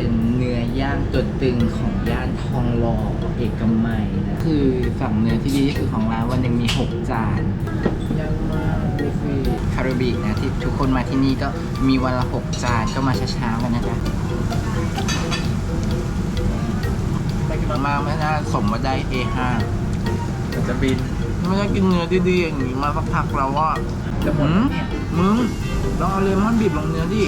เป็นเนื้อย่างตัวตึงของย่านทองหล่อเอกมัยนะ คือสั่งเนื้อที่ดีที่สุดของร้านวันหนึ่งมี 6 จานย่างมากบุฟเฟ่คาริบินะที่ทุกคนมาที่นี่ก็มีวันละ 6 จานก็มาเช้าๆกันนะจ๊ะมาไม่น่าสมว่าได้ A5 มันจะบินไม่ได้กินเนื้อดีๆอย่างนี้มาสักพักแล้วว่าจะหมดแล้วเนี่ยมึงลองเอาเลมอนบีบลงเนื้อดิ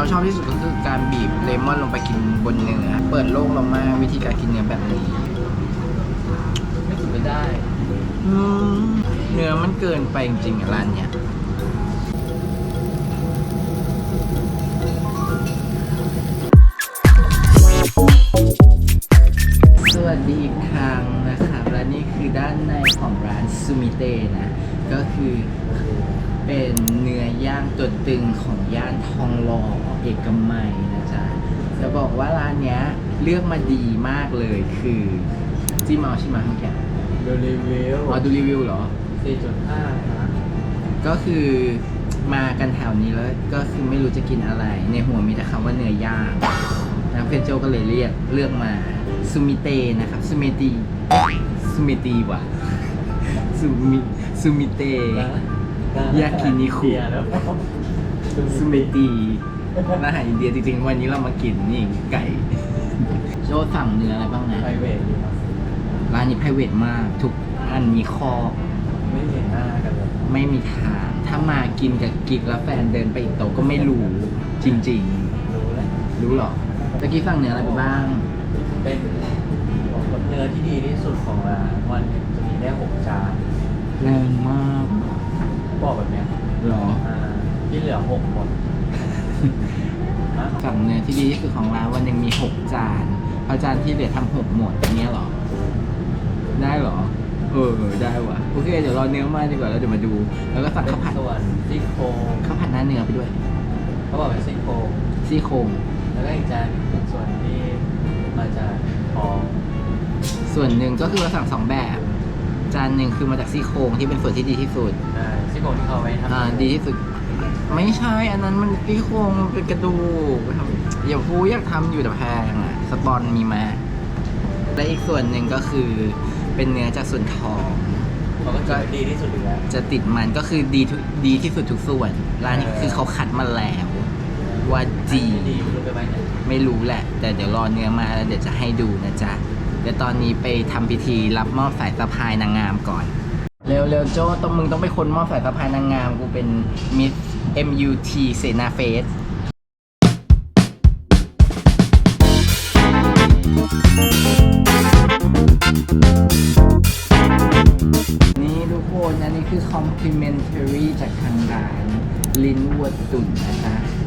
เจอเราชอบที่สุดก็คือการบีบเลมอนลงไปกินบนเนื้อเปิดโลกเรามากวิธีการกินเนื้อแบบนี้ไม่ถูกไม่ได้อืมเนื้อมันเกินไปจริงๆอะร้านเนี้ยสวัสดีอีกครั้งนะครับและนี่คือด้านในของร้านซูมิเตนะ ก็คือเป็นเนื้อย่างตัวตึงของย่านทองหล่อ เอกมัยนะจ๊ะจะบอกว่าร้านเนี้ยเลือกมาดีมากเลยคือจิ้มเอาใช่ไหมเมื่อกี้ดูรีวิวอ๋อดูรีวิวเหรอ 4.5นะก็คือมากันแถวนี้แล้วก็คือไม่รู้จะกินอะไร ในหัวมีแต่คำว่าเนื้อย่างนะเพื่อนโจก็เลยเรียกเลือกมาซูมิเตนะครับซูมิตีซูมิตีว่ะซูมิซูมิเต ยากินิคุ เบียร์แล้ว ซูมิตี อาหารอินเดียจริงๆ วันนี้เรามากินนี่ไก่ โจสั่งเนื้ออะไรบ้างนะ ไพรเวทดีครับร้านนี้ไพรเวทมาก ทุกอันมีคอกไม่เห็นหน้ากันเลยไม่มีทาง ถ้ามากินกับกิ๊กแล้วแฟนเดินไปอีกโต๊ะก็ไม่รู้ จริงรู้แล้วๆ รู้หรอตะกี้สั่งเนื้ออะไรไปบ้าง เป็นเนื้อที่ดีที่สุดของร้านวันหนึ่งจะมีได้หกจานแรงมากบอกแบบเนี้ยหรอ อ่าที่เหลือหกหมด ฮะสั่งเนื้อที่ดีที่สุดของร้านวันหนึ่งมี6จานเพราะจานที่เหลือทำหกหมดอย่างเงี้ยหรอ ได้หรอเออเออได้ว่ะโอเคเดี๋ยวรอเนื้อมาดีกว่าแล้วเดี๋ยวมาดู แล้วก็สั่งเป็นข้าวผัดส่วนซี่โครงข้าวผัดหน้าเนื้อไปด้วยเขาบอกเป็นซี่โครงซี่โครงแล้วก็อีกจานเป็นส่วนที่มาจากท้องส่วนหนึ่งก็คือเราสั่งสองแบบ จานหนึ่งคือมาจากซี่โครงที่เป็นส่วนที่ดีที่สุด ใช่ซี่โครงที่เขาเอาไว้ทำอ่าดีที่สุด ไม่ใช่อันนั้นมันซี่โครงมันเป็นกระดูกทำอย่าพูดอยากทำอยู่แต่แพงอะสปอนมีมาและอีกส่วนหนึ่งก็คือเป็นเนื้อจากส่วนท้องเขาก็จะดีที่สุดอยู่แล้วจะติดมันก็คือดีทุกดีที่สุดทุกส่วน ร้านนี้คือเขาคัดมาแล้วว่าจีดีไม่รู้ไปไหมเนี่ยไม่รู้แหละ แต่เดี๋ยวรอเนื้อมาแล้วเดี๋ยวจะให้ดูนะจ๊ะเดี๋ยวตอนนี้ไปทำพิธีรับมอบสายสะพายนางงามก่อน เร็วเร็วๆโจ้ต้องมึงต้องไปคนมอบสายสะพายนางงาม กูเป็นมิส MUT เสนาเฟสนี่ทุกคนอันนี้คือ complimentary จากทางร้าน ลิ้นวัวตุ๋นนะจ๊ะ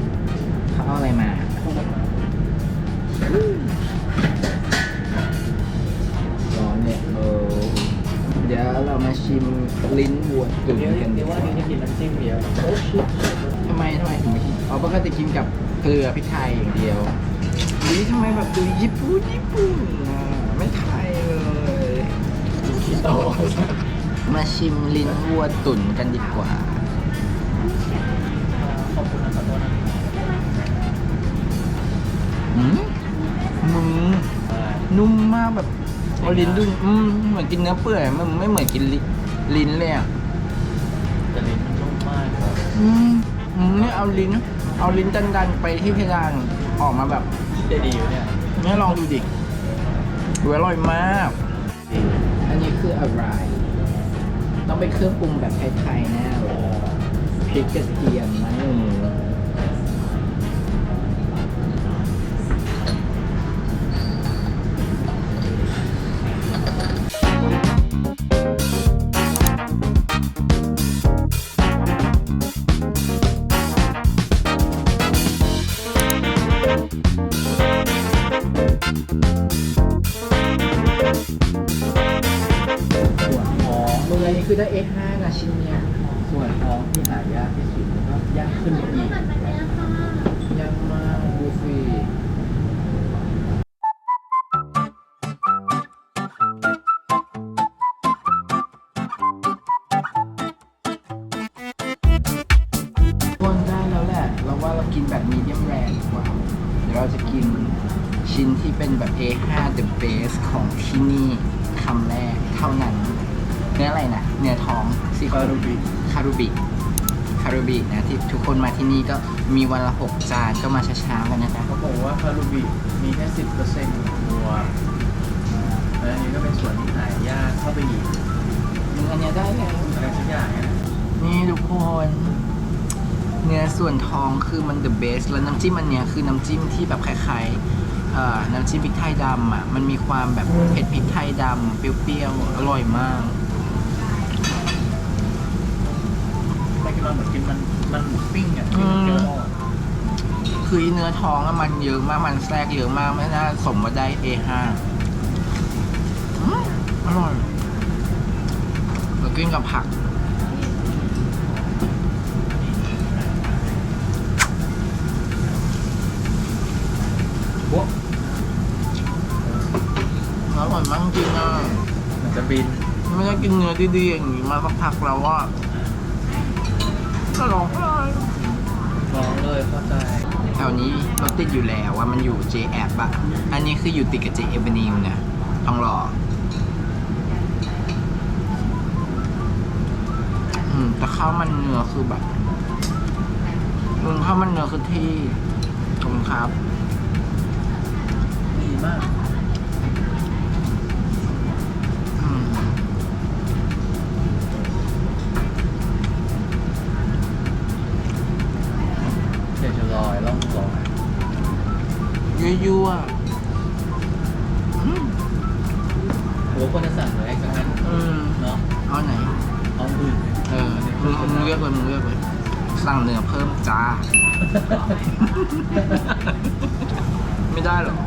เกลือพริกไทยอย่างเดียวนี่ทำไมแบบดูญี่ปุ่นญี่ปุ่นอะไม่ไทยเลยคิโตมาชิมลิ้นวัวตุ๋นกันดีกว่า ขอบคุณนะขอโทษนะอืมมึงนุ่มมากแบบเอาลิ้นดุนอืมเหมือนกินเนื้อเปื่อยมันไม่เหมือนกินลิลิ้นเลยอะแต่ลิ้นมันนุ่มมากครับอืมอืมนี่เอาลิ้น เอาลิ้นดันดันๆไปที่เพดานออกมาแบบได้ดีอยู่เนี่ยนี่ลองดูดิดูอร่อยมาก อันนี้คืออะไร ต้องเป็นเครื่องปรุงแบบไทยๆแน่เลยพริกกระเทียมมะ A5 น ทุกคนมาที่นี่ก็มีวันละหกจานก็มาช้าๆกันนะจ๊ะเขาบอกว่าคารูบิมีแค่สิบเปอร์เซ็นต์ของวัวและอันนี้ก็เป็นส่วนที่หายากเข้าไปอีกอันเนี้ยได้แล้วอะไรสักอย่างเนี่ยนี่ทุกคนเนื้อส่วนท้องคือมัน the best แล้วน้ำจิ้มอันเนี้ยคือน้ำจิ้มที่แบบคล้ายๆเอ่อน้ำจิ้มพริกไทยดำอะมันมีความแบบเผ็ดพริกไทยดำเปรี้ยวๆอร่อยมาก ไม่กินมันเหมือนกิน มันมันหมูปิ้งอะอืมเยอะคือเนื้อท้องอะมันเยอะมากมันแทรกเยอะมากไม่น่าสมว่าได้ A5 อืมอร่อยแล้วกินกับผักพวกอร่อยมากจริงอะ มันจะบิน ไม่ได้กินเนื้อดีๆอย่างนี้มาสักพักแล้วว่า ก็ร้องไห้ร้องเลยเข้าใจแถวนี้รถติดอยู่แล้วว่ามันอยู่ J แออะอันนี้คืออยู่ติดกับ J a v e n u e นะทองหล่ออืมแต่ข้าวมันเนื้อคือแบบมึงข้าวมันเนื้อคือที่ขอบคุณครับ ดีมาก ยั่วๆอืมหัวคนจะสั่งเลยสักนั้นอืมเนาะเอาไหน เอาอื่นเออมึงมึงเลือกเลยมึงเลือกเลยสั่งเนื้อเพิ่มจ้า ไม่ได้หรอก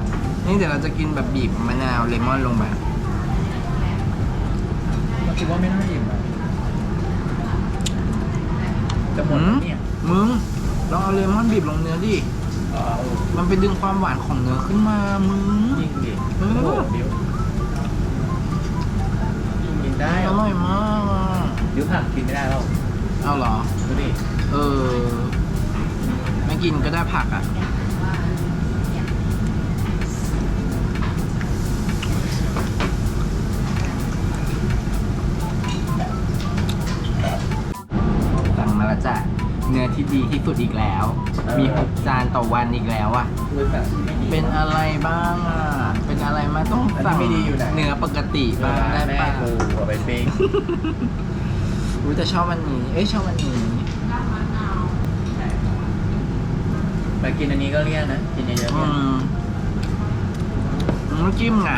นี่เดี๋ยวเราจะกินแบบบีบมะนาวเลมอนลงไปเราคิดว่าไม่น่าอิ่มอะจะหมดหืมแล้วเนี่ย มึงลองเอาเลมอนบีบลงเนื้อดิเอา มันไปดึงความหวานของเนื้อขึ้นมามึงยิ่งดิเออโอ้โหเดี๋ยวกินได้อรอร่อยมากอะเดี๋ยวผักกินไม่ได้แล้วเอาเหรอดูดิเออไม่กินก็ได้ผักอะสั่งมาแล้วจ้ะ เนื้อที่ดีที่สุดอีกแล้วมีหกจานต่อวันอีกแล้วอะดูแบบไม่ดีเป็นอะไรบ้างอะเป็นอะไรมาต้องอันนี้สั่งไม่ดีอยู่ไหน เนื้อปกติบ้างได้แม่ป่ะกูเอาไปปิ้งรู้แต่ชอบอันนี้ เอ้ยชอบอันนี้ ไปกินอันนี้ก็เลี่ยนนะ กินเยอะๆอืเนี่ยมน้ำจิ้มไง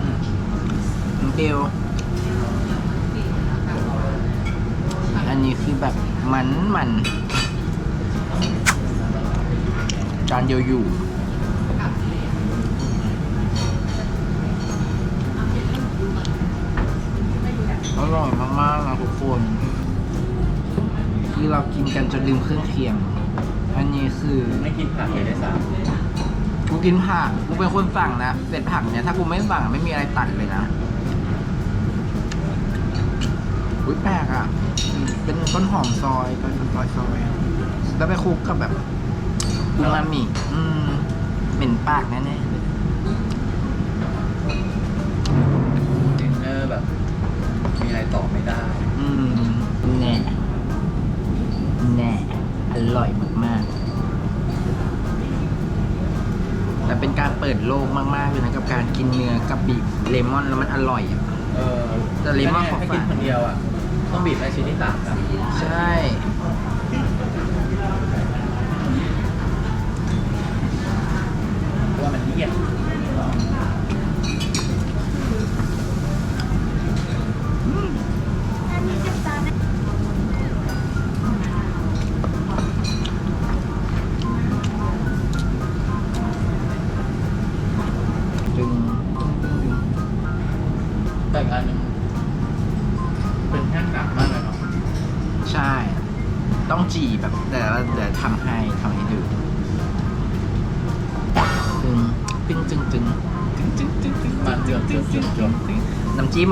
อืมน้ำเปรี้ยวอันนี้คือแบบ มันมัน จานเดียวอยู่ อร่อยมากๆนะทุกคนคือเรากินกันจนลืมเครื่องเคียง อันนี้คือไม่กินผักเลยได้สามกูกินผักกูเป็นคนสั่งนะเสร็จผักเนี่ยถ้ากูไม่สั่งไม่มีอะไรตัดเลยนะอุ้ยแปลกอะ เป็นต้นหอมซอยเป็นซอยซอยแล้วไปคลุกกับแบบอูมามิอืมเหม็นปากแน่ๆเลยดินเนอร์แบบ มีอะไรต่อไม่ได้อืมแน่แน่อร่อยมากๆแต่เป็นการเปิดโลกมากๆเลยนะกับการกินเนื้อกับบีบเลมอนแล้วมันอร่อยอะเออแต่เลมอนถ้าขอฝากกินคนเดียวอะ ต้องบีบไอชิ้นที่ต่างกันใช่ เพราะว่ามันเลี่ยน จีแบบเดี๋ยวเราเดี๋ยวทำให้ทำให้ดูจึงจึงจึงจึงจึงจึงจึงจึงมันเดือดเดือดเดือดเดือดน้ำจิ้ม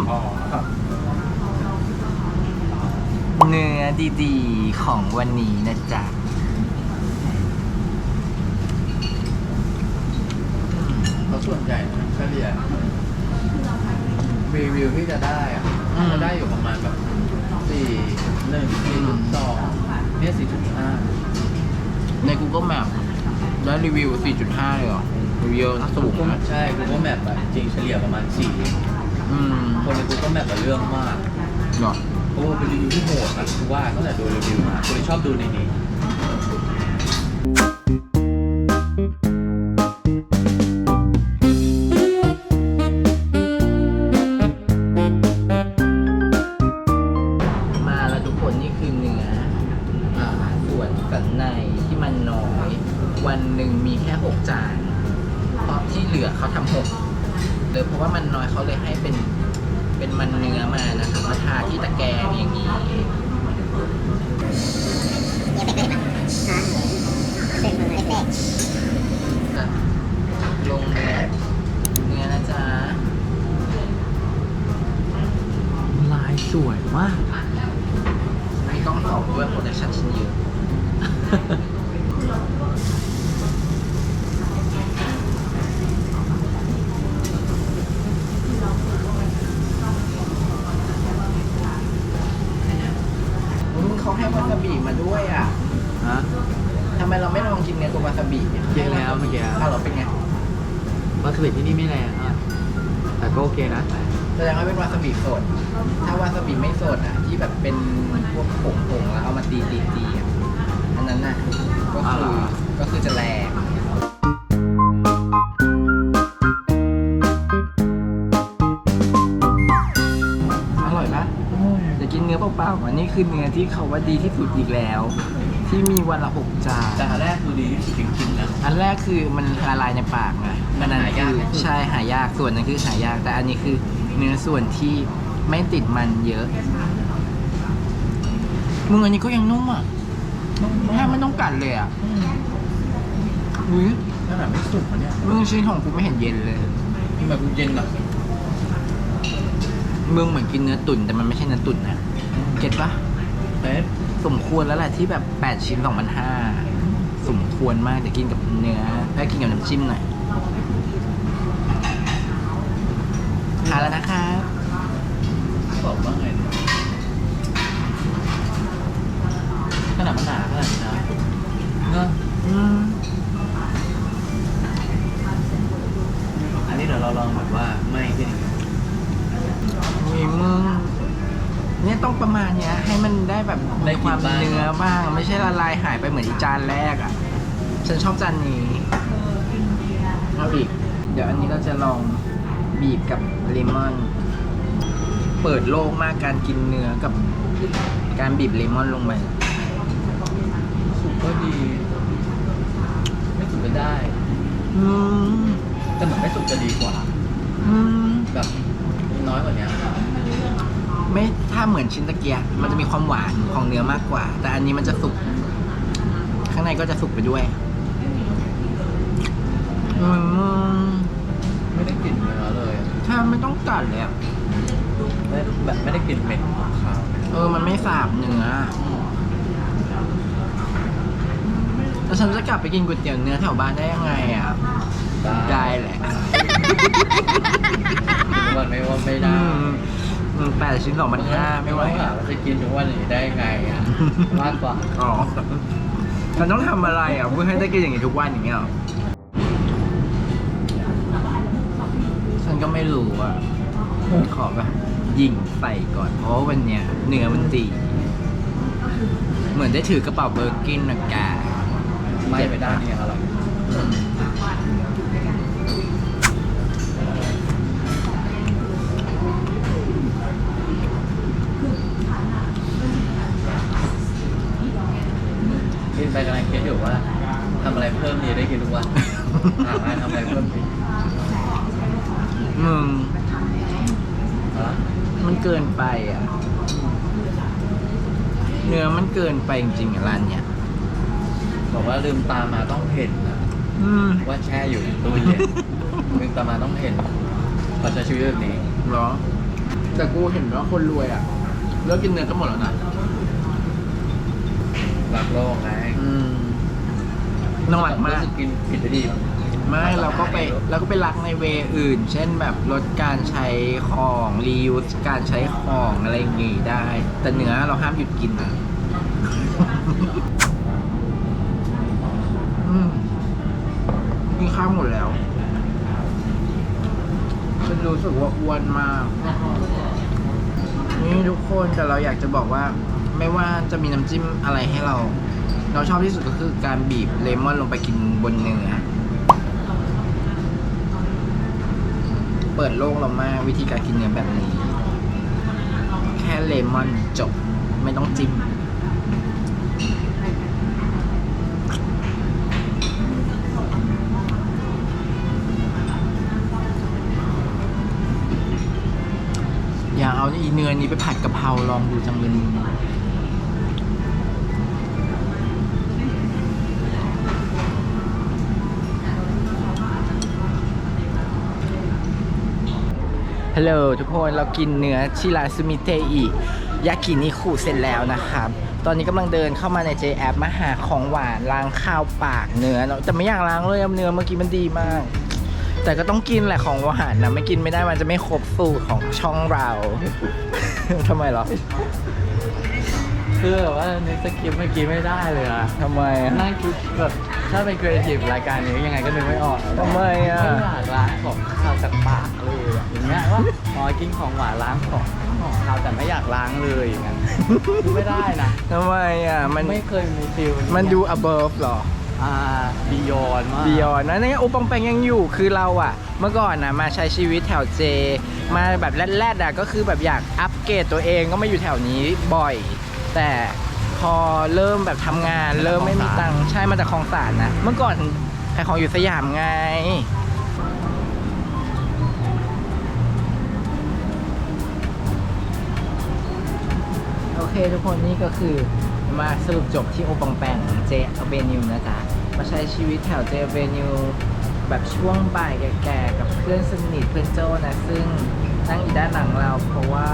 เนื้อดีๆของวันนี้นะจ๊ะอืมเราก็ส่วนใหญ่เฉลี่ยรีวิวที่จะได้อะจะได้อยู่ประมาณแบบสี่หนึ่งสี่สอง เนี่ยสี่จุดห้าใน Google Map ได้รีวิว 4.5 เลยเหรอรีวิวสูงนะใช่ Google Map อะจริงเฉลี่ยประมาณสี่อืมคนใน Google Map อะเรื่องมากเหรอโอ้เป็นรีวิวที่โหดนะคือว่าตั้งแต่ดูรีวิวมาคนที่ชอบดูในนี้ วาซาบิที่นี่ไม่แรงอะแต่ก็โอเคนะแสดงว่าเป็นวาซาบิสด ถ้าวาซาบิไม่สดอะ ที่แบบเป็นพวกผงผงๆแล้วเอามาตีตีตีอะอันนั้นน่ะก็อ๋อคืเหรออก็คือจะแรงอร่อยปะจะกินเนื้อเปล่าๆอันนี้คือเนื้อที่เขาว่าดีที่สุดอีกแล้ว ที่มีวันละหกจานแต่อันแรกคือดีที่สุดจริงๆนะ อันแรกคือมันละลายในปากไงมัอันนนั้นหายากคือที่สุดใช่หายากส่วนนั้นคือหายาก แต่อันนี้คือเนื้อส่วนที่ไม่ติดมันเยอะมึงอันนี้ก็ยังนุ่มอะแทบไม่ต้องกัดเลยอะอุ้ยขนาดไม่สุกมันเนี่ยมึงชิ้นของกูไม่เห็นเย็นเลย ทำไมกูเย็นอะมึงเหมือนกินเนื้อตุ๋นแต่มันไม่ใช่เนื้อตุ๋นนะเก็ตปะเต๊ะ สมควรแล้วแหละที่แบบ 8 ชิ้น2 5 0 0สมควรมากแต่กินกับเนื้อแล้วกินกับน้ำจิ้มหน่อยทานแล้วนะครับบอกว่าไงเนี่ยขนาดมันหนาขนาดนี้นะเนอะอืมอันนี้เดี๋ยวเราลองแบบว่าไม่ขึ้นอีก มีมึง เนี่ย ต้องประมาณเนี้ย ให้มันได้แบบในความเนื้อบ้าง ไม่ใช่ละลายหายไปเหมือนอีจานแรกอะ ฉันชอบจานนี้เอาอีก เดี๋ยวอันนี้เราจะลองบีบกับเลมอน เปิดโลกมากการกินเนื้อกับการบีบเลมอนลงไป สุกก็ดี ไม่สุกก็ได้ อืมแต่เหมือนไม่สุกจะดีกว่า อืม แบบน้อยกว่านี้ ไม่ถ้าเหมือนชิ้นตะเกียบมันจะมีความหวานของเนื้อมากกว่า แต่อันนี้มันจะสุก ข้างในก็จะสุกไปด้วยอืมไม่ได้กลิ่นเนื้อเลยถ้าไม่ต้องกัดเลยอะไม่แบบไม่ได้กลิ่นเหม็นของข้าวเออ มันไม่สาบเนื้อแล้วฉันจะกลับไปกินก๋วยเตี๋ยวเนื้อแถวบ้านได้ยังไงอะ ได้แหละวันไม่ว่าไม่อืได้มอืม แปดชิ้นสองพันห้าไม่ไหวอะจะกินทุกวันอย่างนี้ได้ไงอะมากกว่าอ๋อฉันต้องทำอะไรอะเพื่อให้ได้กินอย่างนี้ทุกวันอย่างเงี้ยหรอฉันก็ไม่รู้อะขอแบบยิงใส่ก่อน เพราะว่าวันเนี้ยเนื้อมันดีเหมือนได้ถือกระเป๋าเบอร์กินนะแกไม่ไปได้นี่อร่อยอืมกินไป กำลังคิดอยู่ว่าทำอะไรเพิ่มดีได้กินทุกวันหางานทำอะไรเพิ่มดีมึงเอาละมันเกินไปอะ เนื้อมันเกินไปจริงๆอะร้านเนี้ยบอกว่าลืมตามาต้องเห็นนะอืมว่าแช่อยู่ในตู้เย็นลืมตามาต้องเห็นเขาใช้ชีวิตแบบนี้ เหรอ แต่กูเห็นว่าคนรวยอะเลิกกินเนื้อกันหมดแล้วนะรักโลกไงอืม น้องรักมาก รู้สึกินผิดไปดีไม่เราก็ไปเราก็ไปรักในเวอื่น เช่นแบบลดการใช้ของรียูสการใช้ของอะไรอย่างงี้ได้ แต่เนื้อเราห้ามหยุดกินนะอืมกินข้าวหมดแล้ว ฉันรู้สึกว่าอ้วนมาก นี่ทุกคนแต่เราอยากจะบอกว่า ไม่ว่าจะมีน้ำจิ้มอะไรให้เรา เราชอบที่สุดก็คือการบีบเลมอนลงไปกินบนเนื้อเปิดโลกเรามากวิธีการกินเนื้อแบบนี้ แค่เลมอนจบไม่ต้องจิ้มอยากเอาอีเนื้อนี้ไปผัดกะเพราลองดูจังเลย ฮัลโหลทุกคนเรากินเนื้อชิราซูมิเตอิยากินิคุเสร็จแล้วนะครับ ตอนนี้กำลังเดินเข้ามาใน J App มาหาของหวานล้างข้าวปากเนื้อเนอะแต่ไม่อยากล้างเลยอะเนื้อเมื่อกี้มันดีมาก แต่ก็ต้องกินแหละของหวานนะไม่กินไม่ได้มันจะไม่ครบสูตรของช่องเรา ทำไมเหรอคือแบบว่าในสคริปต์เมื่อกี้ไม่ได้เลยอะทำไมอะนั่งคิดแบบ ถ้าเป็นครีเอทีฟรายการนี้ยังไงก็นึกไม่ออกทำไมอะไม่อยากล้างของข้าวจากปากเลยอะอย่างเงี้ยว่าอ๋อกินของหวานล้างของของข้าวแต่ไม่อยากล้างเลยอย่างนั้นคือไม่ได้นะทำไมอะ มัน ไม่เคยมีฟิลมันดู above หรอ อ่าบียอนมากบียอนนะนี่โอปองแปงยังอยู่คือเราอะเมื่อก่อนนะมาใช้ชีวิตแถวเจ มาแบบแรดๆอะก็คือแบบอยากอัปเกรดตัวเองก็มาอยู่แถวนี้บ่อย แต่ พอเริ่มแบบทำงาน เริ่มไม่มีตังค์ใช่มาจากคลองสานนะ เมื่อก่อนขายของอยู่สยามไง โอเคทุกคนนี่ก็คือมาสรุปจบที่โอปองแปงเจเวนิวนะจ๊ะ มาใช้ชีวิตแถวเจเวนิวแบบช่วงบ่ายแก่ๆกับเพื่อนสนิทเพื่อนโจนะ ซึ่งนั่งอยู่ด้านหลังเราเพราะว่า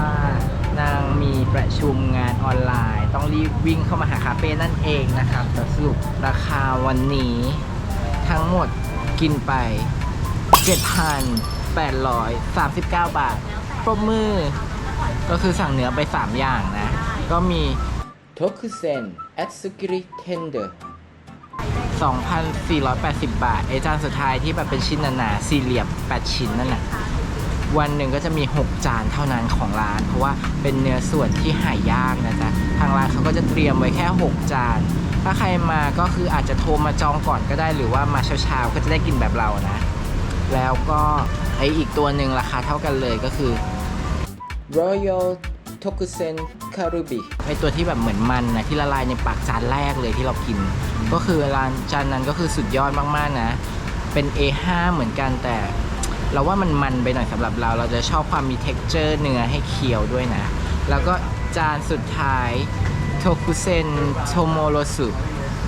นางมีประชุมงานออนไลน์ ต้องรีบวิ่งเข้ามาหาคาเฟ่นั่นเองนะครับแต่สรุปราคาวันนี้ทั้งหมดกินไป 7,839 บาทปรบมือ ก็คือสั่งเนื้อไป 3 อย่างนะ ก็มีโทคุเซนแอตสึกิริเทนเดอร์2,480 บาทไอจานสุดท้ายที่แบบเป็นชิ้นหนาๆสี่เหลี่ยม 8 ชิ้นนั่นแหละ วันหนึ่งก็จะมี 6 จานเท่านั้นของร้าน เพราะว่าเป็นเนื้อส่วนที่หายากนะจ๊ะทางร้านเขาก็จะเตรียมไว้แค่ 6 จาน ถ้าใครมาก็คืออาจจะโทรมาจองก่อนก็ได้ หรือว่ามาเช้าๆก็จะได้กินแบบเรานะ แล้วก็ไออีกตัวหนึ่งราคาเท่ากันเลยก็คือ Royal Tokusen Karubi ไอตัวที่แบบเหมือนมันนะที่ละลายในปากจานแรกเลยที่เรากิน ก็คือร้านจานนั้นก็คือสุดยอดมากๆนะ เป็น A5 เหมือนกันแต่ เราว่ามันมันไปหน่อยสำหรับเรา เราจะชอบความมี texture เนื้อให้เคี้ยวด้วยนะ แล้วก็จานสุดท้ายโทคุเซนโทโมโรสุ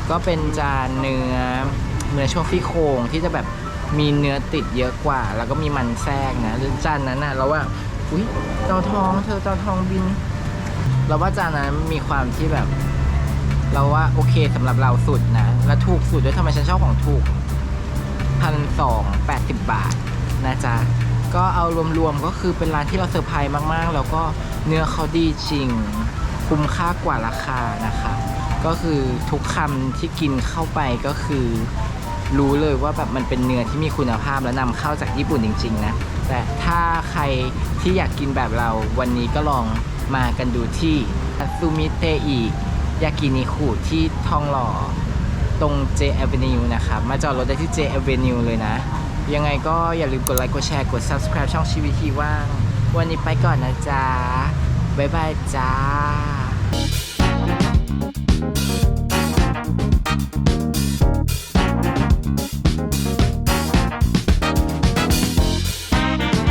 ก็เป็นจานเนื้อเนื้อช่วงซี่โครงที่จะแบบมีเนื้อติดเยอะกว่า แล้วก็มีมันแทรกนะหรือจานนั้นนะเราว่าอุ้ยเตาทองเธอเตาทองบิน เราว่าจานนั้นมีความที่แบบ เราว่าโอเคสำหรับเราสุดนะ และถูกสุดด้วยทำไมฉันชอบของถูกพันสองแปดสิบบาท นะจ๊ะ ก็เอารวมๆก็คือเป็นร้านที่เราเซอร์ไพรส์มากๆ แล้วก็เนื้อเขาดีจริง คุ้มค่ากว่าราคานะคะ ก็คือทุกคำที่กินเข้าไปก็คือ รู้เลยว่าแบบมันเป็นเนื้อที่มีคุณภาพและนำเข้าจากญี่ปุ่นจริง ๆ นะ แต่ถ้าใครที่อยากกินแบบเราวันนี้ก็ลองมากันดูที่ซูมิเตอิยากินิคุที่ทองหล่อตรง J Avenue นะครับ มาจอดรถได้ที่ J Avenue เลยนะ ยังไงก็อย่าลืมกดไลค์กดแชร์กด subscribe ช่องชีวิตที่ว่าง วันนี้ไปก่อนนะจ๊ะ บ๊ายบายจ้า